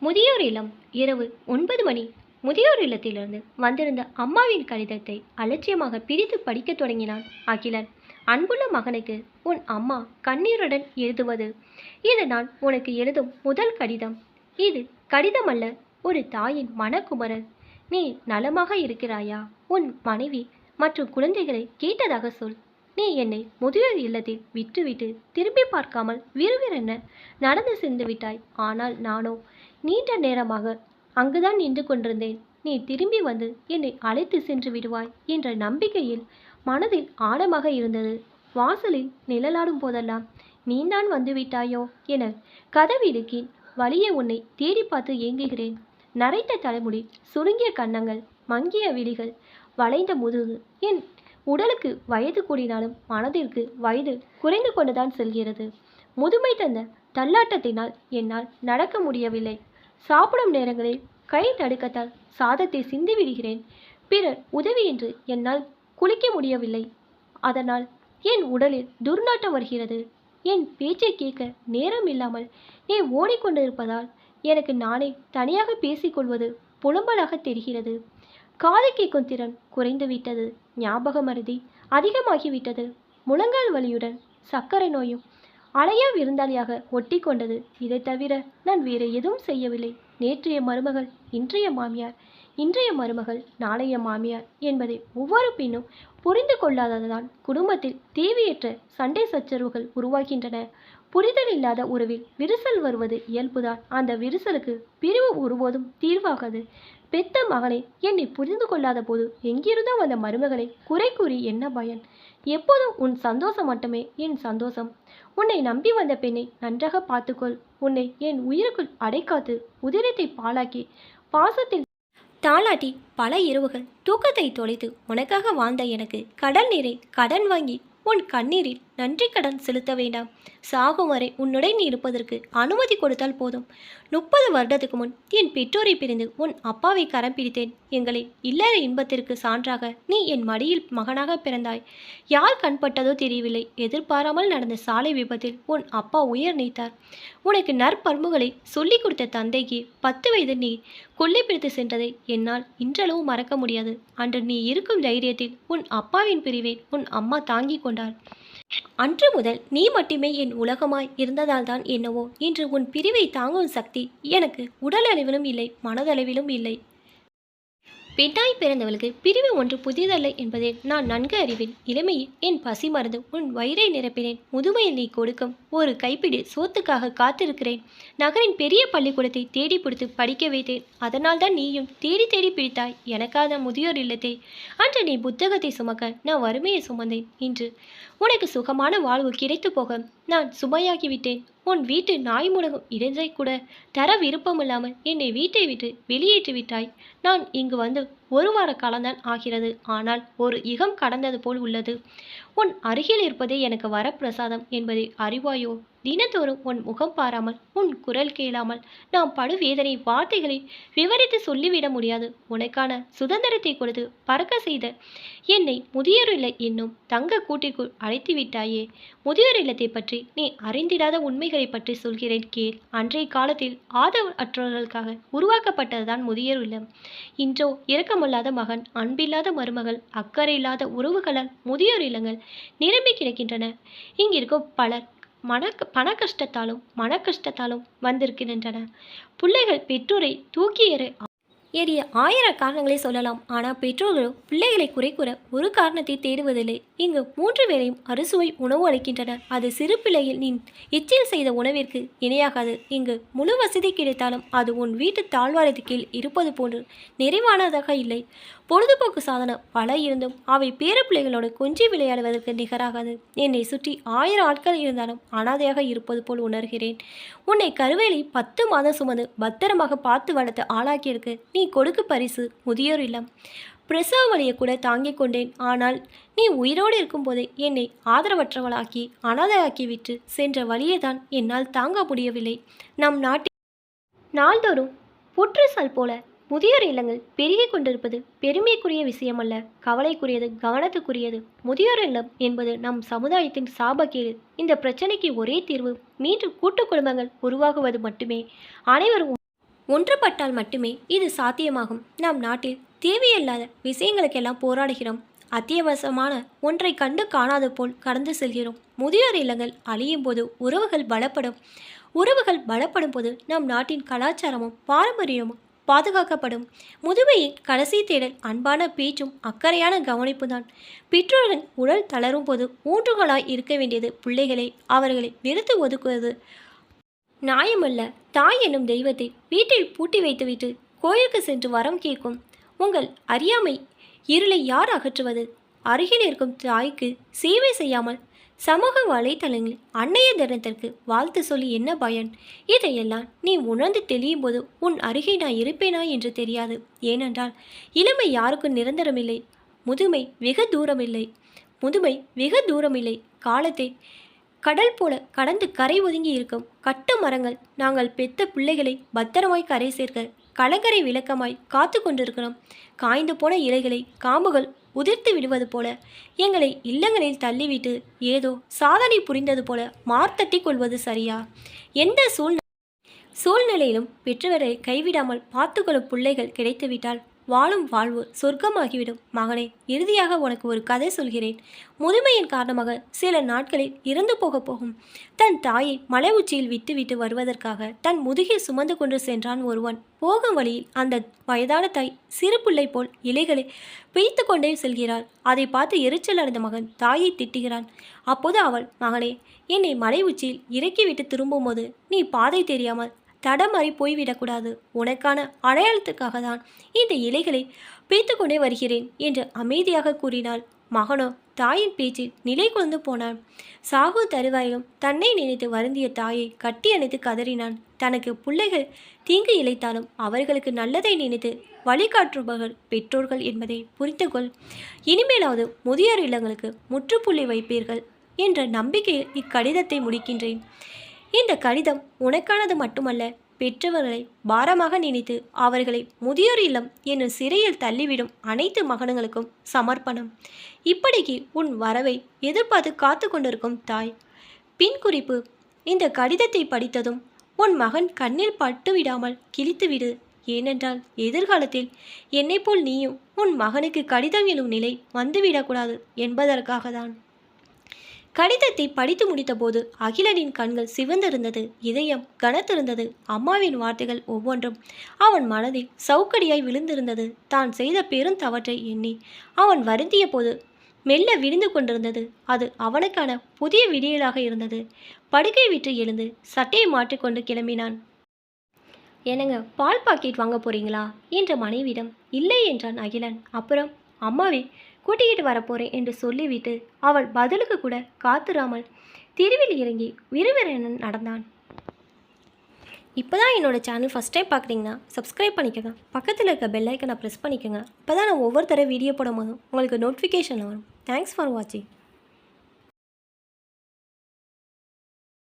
முதியோர் இல்லம் இரவு ஒன்பது மணி. முதியோர் இல்லத்திலிருந்து வந்திருந்த அம்மாவின் கடிதத்தை அலட்சியமாக பிரித்து படிக்கத் தொடங்கினான் அகிலன். அன்புள்ள மகனுக்கு உன் அம்மா கண்ணீருடன் எழுதுவது. இது நான் உனக்கு எழுதும் முதல் கடிதம். இது கடிதம் அல்ல ஒரு தாயின் மனக்குமரல். நீ நலமாக இருக்கிறாயா? உன் மனைவி மற்றும் குழந்தைகளை கேட்டதாக சொல். நீ என்னை முதியோர் இல்லத்தில் விட்டுவிட்டு திரும்பி பார்க்காமல் விறுவிறென நடந்து சென்று விட்டாய். ஆனால் நானோ நீண்ட நேரமாக அங்குதான் நின்று கொண்டிருந்தேன். நீ திரும்பி வந்து என்னை அழைத்து சென்று விடுவாய் என்ற நம்பிக்கையில் மனதில் ஆழமாக இருந்தது. வாசலில் நிழலாடும் போதெல்லாம் நீதான் வந்து விட்டாயோ? என கதவிடுக்கின் வழியே உன்னை தேடி பார்த்து ஏங்குகிறேன். நரைத்த தலைமுடி சுருங்கிய கன்னங்கள் மங்கிய விழிகள் வளைந்த முதுகு என் உடலுக்கு வயது கூடினாலும் மனதிற்கு வயது குறைந்து கொண்டுதான் செல்கிறது. முதுமை தந்த தள்ளாட்டத்தினால் என்னால் நடக்க முடியவில்லை. சாப்பிடும் நேரங்களில் கை நடுக்கத்தால் சாதத்தை சிந்தி விடுகிறேன். பிறர் உதவியின்றி என்னால் குளிக்க முடியவில்லை. அதனால் என் உடலில் துர்நாட்டம் வருகிறது. என் பேச்சை கேட்க நேரம் இல்லாமல் நீ ஓடிக்கொண்டிருப்பதால் எனக்கு நானே தனியாக பேசிக்கொள்வது புலம்பலாக தெரிகிறது. காது கேட்கும் திறன் குறைந்துவிட்டது. ஞாபக மருதி அதிகமாகிவிட்டது. முழங்கால் வலியுடன் சர்க்கரை நோயும் அலையா விருந்தாளியாக ஒட்டி கொண்டது இதை தவிர நான் வேறு எதுவும் செய்யவில்லை. நேற்றைய மருமகள் இன்றைய மாமியார். இன்றைய மருமகள் நாளைய மாமியார் என்பதை ஒவ்வொரு பெண்ணும் புரிந்து கொள்ளாததுதான். குடும்பத்தில் தேவையற்ற சண்டை சச்சரவுகள் உருவாகின்றன. புரிதல் இல்லாத உறவில் விரிசல் வருவது இயல்புதான். அந்த விரிசலுக்கு பிரிவு ஒருபோதும் தீர்வாகாது. பெத்த மகனை என்னை புரிந்து கொள்ளாத போது எங்கிருந்தோ வந்த மருமகளை குறை கூறி என்ன பயன்? எப்போதும் உன் சந்தோஷம் மட்டுமே என் சந்தோஷம். உன்னை நம்பி வந்த பெண்ணை நன்றாக பார்த்துக்கொள். உன்னை என் உயிருக்குள் அடைக்காத்து உதிரத்தை பாழாக்கி பாசத்தில் தாளாட்டி பல இரவுகள் தூக்கத்தை தொலைத்து உனக்காக வாழ்ந்த எனக்கு கடல் நீரை கடன் வாங்கி உன் கண்ணீரில் நன்றி கடன் செலுத்த வேண்டாம். சாகும் வரை உன்னுடன் இருப்பதற்கு அனுமதி கொடுத்தால் போதும். முப்பது வருடத்துக்கு முன் என் பெற்றோரை பிரிந்து உன் அப்பாவை கரம் பிடித்தேன். எங்களை இல்லற இன்பத்திற்கு சான்றாக நீ என் மடியில் மகனாக பிறந்தாய். யார் கண்பட்டதோ தெரியவில்லை. எதிர்பாராமல் நடந்த சாலை விபத்தில் உன் அப்பா உயிர் நீத்தார். உனக்கு நற்பண்புகளை சொல்லிக் கொடுத்த தந்தைக்கு பத்து வயது நீ கொள்ளை பிடித்து சென்றதை என்னால் இன்றளவு மறக்க முடியாது. அன்று நீ இருக்கும் தைரியத்தில் உன் அப்பாவின் பிரிவை உன் அம்மா தாங்கிக் கொண்டாள். அன்று முதல் நீ மட்டுமே என் உலகமாய் இருந்ததால்தான் என்னவோ. இன்று உன் பிரிவை தாங்கும் சக்தி எனக்கு உடலளவிலும் இல்லை மனதளவிலும் இல்லை. பெண்ணாய் பிறந்தவளுக்கு பிரிவு ஒன்று புதிதல்ல என்பதை நான் நன்கு அறிவேன். இளமையில் என் பசி மறந்து உன் வயிறை நிரப்பினேன். முதுமையில் நீ கொடுக்கும். ஒரு கைப்பிடி சோத்துக்காக காத்திருக்கிறேன். நகரின் பெரிய பள்ளிக்கூடத்தை தேடி பிடித்து படிக்க வைத்தேன். அதனால்தான் நீயும் தேடி தேடி பிடித்தாய். எனக்காத முதியோர் இல்லத்தை. அன்று நீ புத்தகத்தை சுமக்க நான் வறுமையை சுமந்தேன். இன்று உனக்கு சுகமான வாழ்வு கிடைத்து போக நான் சுமையாகிவிட்டேன். உன் வீட்டு நாய் முடங்கும் இடைஞ்சை கூட தர விருப்பமில்லாமல் என்னை வீட்டை விட்டு வெளியேற்றி விட்டாய் நான் இங்கு வந்து ஒரு வார காலம்தான் ஆகிறது. ஆனால் ஒரு யுகம் கடந்தது போல் உள்ளது. உன் அருகில் இருப்பதே எனக்கு வரப்பிரசாதம் என்பதை அறிவாயோ? தினத்தோறும் உன் முகம் பாராமல் உன் குரல் கேளாமல் நாம் படுவேதனை வார்த்தைகளை விவரித்து சொல்லிவிட முடியாது. உனக்கான சுதந்திரத்தை கொடுத்து பறக்க செய்த என்னை முதியோர் இல்லை என்னும் தங்க கூட்டிற்குள் அழைத்து விட்டாயே முதியோர் இல்லத்தை பற்றி நீ அறிந்திடாத உண்மைகளை பற்றி சொல்கிறேன் கேள். அன்றைய காலத்தில் ஆதரவு அற்றவர்களுக்காக உருவாக்கப்பட்டதுதான் முதியோர் இல்லம். இன்றோ இறக்க இரக்கமில்லாத மகன் அன்பில்லாத மருமகள் அக்கறை இல்லாத உறவுகளால் முதியோர் இல்லங்கள் நிரம்பி கிடக்கின்றன. இங்கிருக்கும் பலர் மன பண கஷ்டத்தாலும் மன கஷ்டத்தாலும் வந்திருக்கின்றன பிள்ளைகள் பெற்றோரை தூக்கி எற ஏறிய ஆயிரம் காரணங்களை சொல்லலாம். ஆனால் பெற்றோர்களோ பிள்ளைகளை குறை கூற ஒரு காரணத்தை தேடுவதில்லை. இங்கு மூன்று வேளையும் அறுசுவை உணவு அளிக்கின்றனர். அது சிறு பிள்ளையில் நீ எச்சில் செய்த உணவிற்கு இணையாகாது. இங்கு முழு வசதி கிடைத்தாலும் அது உன் வீட்டு தாழ்வாரத்து கீழ் இருப்பது போன்று நிறைவானதாக இல்லை. பொழுதுபோக்கு சாதனம் பல இருந்தும் அவை பேர பிள்ளைகளோடு கொஞ்சி விளையாடுவதற்கு நிகராகாது. என்னை சுற்றி ஆயிரம் ஆட்கள் இருந்தாலும் அனாதையாக இருப்பது போல் உணர்கிறேன். உன்னை கருவேலி பத்து மாதம் சுமந்து பத்திரமாக பார்த்து வளர்த்து ஆளாக்கியிருக்கு. நீ கொடுக்கு பரிசு முதியோர் இல்லம். பிரசவ வழியை கூட தாங்கிக் கொண்டேன். ஆனால் நீ உயிரோடு இருக்கும்போதே என்னை ஆதரவற்றவளாக்கி அனாதையாக்கிவிட்டு சென்ற வழியை தான் என்னால் தாங்க முடியவில்லை. நம் நாட்டில் நாள்தோறும் புற்றுசல் போல முதியோர் இல்லங்கள் பெருகிக் கொண்டிருப்பது பெருமைக்குரிய விஷயமல்ல. கவலைக்குரியது கவனத்துக்குரியது. முதியோர் இல்லம் என்பது நம் சமுதாயத்தின் சாபக்கேடு. இந்த பிரச்சனைக்கு ஒரே தீர்வு மீண்டும் கூட்டு குடும்பங்கள் உருவாகுவது மட்டுமே. அனைவரும் ஒன்றுபட்டால் மட்டுமே இது சாத்தியமாகும். நம் நாட்டில் தேவையில்லாத விஷயங்களுக்கெல்லாம் போராடுகிறோம். அத்தியாவசியமான ஒன்றை கண்டு காணாது போல் கடந்து செல்கிறோம். முதியோர் இல்லங்கள் அழியும் போது உறவுகள் பலப்படும். உறவுகள் பலப்படும் போது நம் நாட்டின் கலாச்சாரமும் பாரம்பரியமும் பாதுகாக்கப்படும். முதுமையின் கடைசி தேடல் அன்பான பேச்சும் அக்கறையான கவனிப்பு தான் பெற்றோர்கள் உடல் தளரும் போது ஊன்றுகளாய் இருக்க வேண்டியது பிள்ளைகளை அவர்களை வெறுத்து ஒதுக்குவது. நாயமல்ல தாய் என்னும் தெய்வத்தை வீட்டில் பூட்டி வைத்துவிட்டு கோயிலுக்கு சென்று வரம் கேட்கும். உங்கள் அறியாமை இருளை யார் அகற்றுவது? அருகில் இருக்கும் தாய்க்கு சேவை செய்யாமல் சமூக வலைத்தளங்களில் அன்னைய தினத்திற்கு வாழ்த்து சொல்லி என்ன பயன்? இதையெல்லாம் நீ உணர்ந்து தெளியும் போது உன் அருகே நான் இருப்பேனா என்று தெரியாது. ஏனென்றால் இளமை யாருக்கும் நிரந்தரமில்லை. முதுமை வெகு தூரமில்லை. முதுமை வெகு தூரமில்லை. காலத்தை கடல் போல கடந்து கரை ஒதுங்கி இருக்கும். கட்டு மரங்கள். நாங்கள் பெத்த பிள்ளைகளை பத்திரமாய் கரை சேர்க்க கலங்கரை விளக்கமாய் காத்து கொண்டிருக்கிறோம். காய்ந்து போன இலைகளை காம்புகள் உதிர்த்து விடுவது போல எங்களை இல்லங்களில் தள்ளிவிட்டு ஏதோ சாதனை புரிந்தது போல மார்த்தட்டி கொள்வது சரியா? எந்த சூழ்நிலை சூழ்நிலையிலும் பெற்றவரை கைவிடாமல் பார்த்துக்கொள்ளும் பிள்ளைகள் கிடைத்துவிட்டால் வாழும் வாழ்வு சொர்க்கமாகிவிடும். மகனே இறுதியாக உனக்கு ஒரு கதை சொல்கிறேன். முதுமையின் காரணமாக சில நாட்களில் இறந்து போக போகும். தன் தாயை மலை உச்சியில் விட்டுவிட்டு வருவதற்காக தன் முதுகில் சுமந்து கொண்டு சென்றான் ஒருவன். போகும் வழியில் அந்த வயதான தாய் சிறு பிள்ளை போல் இலைகளை பிய்த்து கொண்டே செல்கிறாள். அதை பார்த்து எரிச்சல் அடைந்த மகன் தாயை திட்டுகிறான். அப்போது அவள் மகனே என்னை மலை உச்சியில் இறக்கிவிட்டு திரும்பும்போது நீ பாதை தெரியாமல் தடமாறி போய்விடக்கூடாது. உனக்கான அடையாளத்துக்காக தான் இந்த இலைகளை பிய்த்து கொண்டே வருகிறேன் என்று அமைதியாக கூறினாள். மகனோ தாயின் பேச்சில் நிலை கொண்டு போனான். சாகு தருவாயிலும் தன்னை நினைத்து வருந்திய தாயை கட்டி அணைத்து கதறினான். தனக்கு பிள்ளைகள் தீங்கு இழைத்தாலும் அவர்களுக்கு நல்லதை நினைத்து வழிகாட்டுபவர்கள் பெற்றோர்கள் என்பதை புரிந்துகொள். இனிமேலாவது முதியோர் இல்லங்களுக்கு முற்றுப்புள்ளி வைப்பீர்கள் என்ற நம்பிக்கையில் இக்கடிதத்தை முடிக்கின்றேன். இந்த கடிதம் உனக்கானது மட்டுமல்ல பெற்றவர்களை பாரமாக நினைத்து அவர்களை முதியோர் இல்லம் என்னும் சிறையில் தள்ளிவிடும் அனைத்து மகன்களுக்கும் சமர்ப்பணம். இப்படிக்கு உன் வரவை எதிர்பார்த்து காத்து கொண்டிருக்கும் தாய். பின் குறிப்பு இந்த கடிதத்தை படித்ததும் உன் மகன் கண்ணில் பட்டு விடாமல் கிழித்துவிடு. ஏனென்றால் எதிர்காலத்தில் என்னைப்போல் நீயும் உன் மகனுக்கு கடிதம் எழும் நிலை வந்துவிடக்கூடாது என்பதற்காக தான் கடிதத்தை படித்து முடித்தபோது அகிலனின் கண்கள் சிவந்திருந்தது இதயம் கனத்திருந்தது அம்மாவின் வார்த்தைகள் ஒவ்வொன்றும் அவன் மனதில் சவுக்கடியாய் விழுந்திருந்தது. தான் செய்த பெரும் தவற்றை எண்ணி அவன் வருந்திய போது மெல்ல விழுந்து கொண்டிருந்தது. அது அவனுக்கான புதிய விடியலாக இருந்தது. படுக்கை விட்டு எழுந்து சட்டையை மாற்றிக்கொண்டு கிளம்பினான். என்னங்க பால் பாக்கெட் வாங்க போறீங்களா? என்ற மனைவிடம் இல்லை என்றான் அகிலன். அப்புறம் அம்மாவே கூட்டிக்கிட்டு வரப்போறேன் என்று சொல்லிவிட்டு அவள் பதிலுக்கு கூட காத்துராமல் தெருவில் இறங்கி விறுவிறன் நடந்தான். இப்போ தான் என்னோட சேனல் ஃபஸ்ட் டைம் பார்க்குறீங்கன்னா சப்ஸ்கிரைப் பண்ணிக்கோங்க. பக்கத்தில் இருக்க பெல் ஐக்கனை ப்ரெஸ் பண்ணிக்கோங்க. அப்போ தான் நான் ஒவ்வொரு தடவை வீடியோ போடும் போதும் உங்களுக்கு நோட்டிஃபிகேஷன் வரும். தேங்க்ஸ் ஃபார் வாட்சிங்